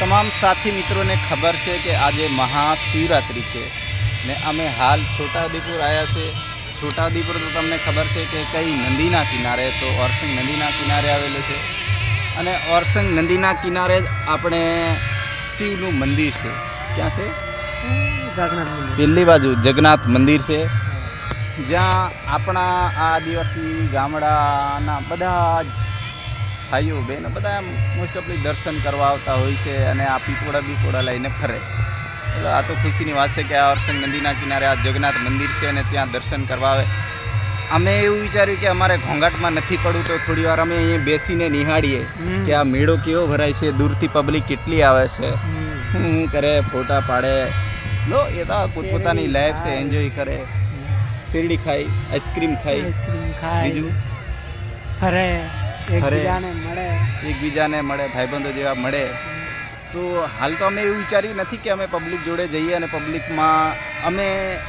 તમામ સાથી મિત્રોને ખબર છે કે આજે મહાશિવરાત્રિ છે ને અમે હાલ છોટાઉદેપુર આવ્યા છે. છોટાઉદેપુર તો તમને ખબર છે કે કઈ નદીના કિનારે તો ઓરસંગ નદીના કિનારે આવેલું છે. અને ઓરસંગ નદીના કિનારે જ આપણે શિવનું મંદિર છે. ક્યાં છે? પેલી બાજુ જગન્નાથ મંદિર છે. જ્યાં આપણા આ આદિવાસી ગામડાના બધા જ ભાઈઓ બહેનો બધા મોસ્ટ ઓફલી દર્શન કરવા આવતા હોય છે અને આ પીપોડા બીપોડા લઈને ફરે. એટલે આ તો ખુશીની વાત છે કે આ અરસંગ નદીના કિનારે આ જગન્નાથ મંદિર છે અને ત્યાં દર્શન કરવા આવે. અમે એવું વિચાર્યું કે અમારે ઘોંઘાટમાં નથી પડવું તો થોડી વાર અમે અહીંયા બેસીને નિહાળીએ કે આ મેળો કેવો ભરાય છે દૂરથી પબ્લિક કેટલી આવે છે હું કરે ફોટા પાડે. લો એ તો પોતપોતાની લાઈફ છે એન્જોય કરે. શેરડી ખાઈ આઈસ્ક્રીમ ખાઈ બીજું? ફરે. ફરે. એકબીજાને મળે. એકબીજાને મળે ભાઈબંધો જેવા મળે. તો હાલ તો અમે એવું વિચાર્યું નથી કે અમે પબ્લિક જોડે જઈએ અને પબ્લિકમાં અમે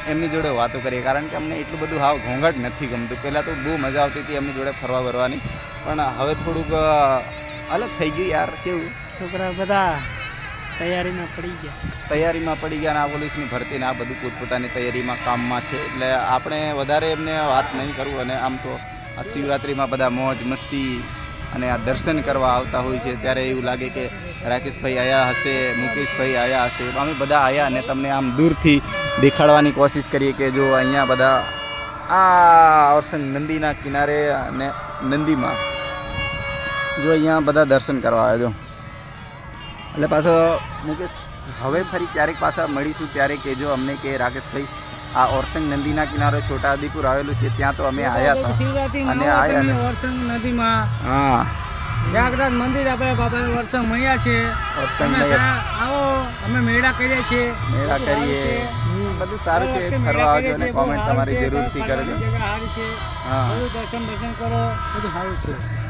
એમની જોડે વાતો કરીએ. કારણ કે અમને એટલું બધું હાવ ઘોંઘાટ નથી ગમતું. પહેલાં તો બહુ મજા આવતી હતી એમની જોડે ફરવા ફરવાની. પણ હવે થોડુંક અલગ થઈ ગયું યાર. કેવું? છોકરા બધા તૈયારીમાં પડી ગયા. તૈયારીમાં પડી ગયા અને આ પોલીસની ભરતી ને આ બધું પોતપોતાની તૈયારીમાં કામમાં છે. એટલે આપણે વધારે એમને વાત નહીં કરવું અને આમ તો આ શિવરાત્રિમાં બધા મોજ મસ્તી અને આ દર્શન કરવા આવતા હોય છે, ત્યારે એવું લાગે કે રાકેશભાઈ આયા હશે, મુકેશભાઈ આયા હશે અમે બધા આવ્યા અને તમને આમ દૂરથી દેખાડવાની કોશિશ કરીએ કે જો અહીંયા બધા આ ઓરસંગ નંદીના કિનારે અને નંદીમાં જો અહીંયા બધા દર્શન કરવા આવ્યા જો. એટલે પાછો મુકેશ, હવે ફરી ક્યારેક પાછા મળીશું ત્યારે કહેજો અમને કે રાકેશભાઈ આ ઓરસંગ નદીના કિનારે છોટા આદિપુર આવેલું છે ત્યાં તો અમે આવ્યા હતા. અને આયા ઓરસંગ નદીમાં. હા. જાગરાજ મંદિર આપણે બાબા વર્ષમ મળ્યા છે. આવો અમે મેળા કરીએ છીએ. મેળા કરીએ. બધું સારું છે. ફરવા આવજો અને કોમેન્ટ તમારી જરૂરથી કરજો હા. દર્શન દર્શન કરો. બધું સારું છે.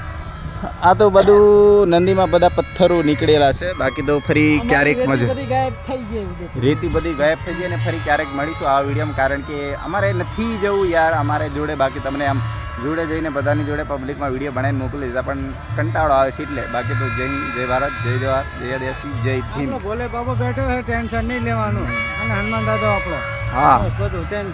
આ તો બધું નંદીમાં બધા પથ્થરો નીકળેલા છે. બાકી તો ફરી ક્યારેક મજા બધી ગાયબ થઈ જાય રેતી બધી ગાયબ થઈ ગઈ અને ફરી ક્યારેક મળીશું આ વિડીયોમાં કારણ કે અમારે નથી જવું યાર અમારે જોડે બાકી તમને આમ જોડે જઈને બધાની જોડે પબ્લિકમાં વીડિયો બનાવીને મોકલી દીધા પણ કંટાળો આવે છે એટલે. બાકી તો જય જય ભારત જય જવાહર જય દેશી જય ભીમ. ભોલે બાબો બેઠો છે ટેન્શન નહીં લેવાનું. અને હનુમાન દાદો આપણો હા. બધું ટેન્શન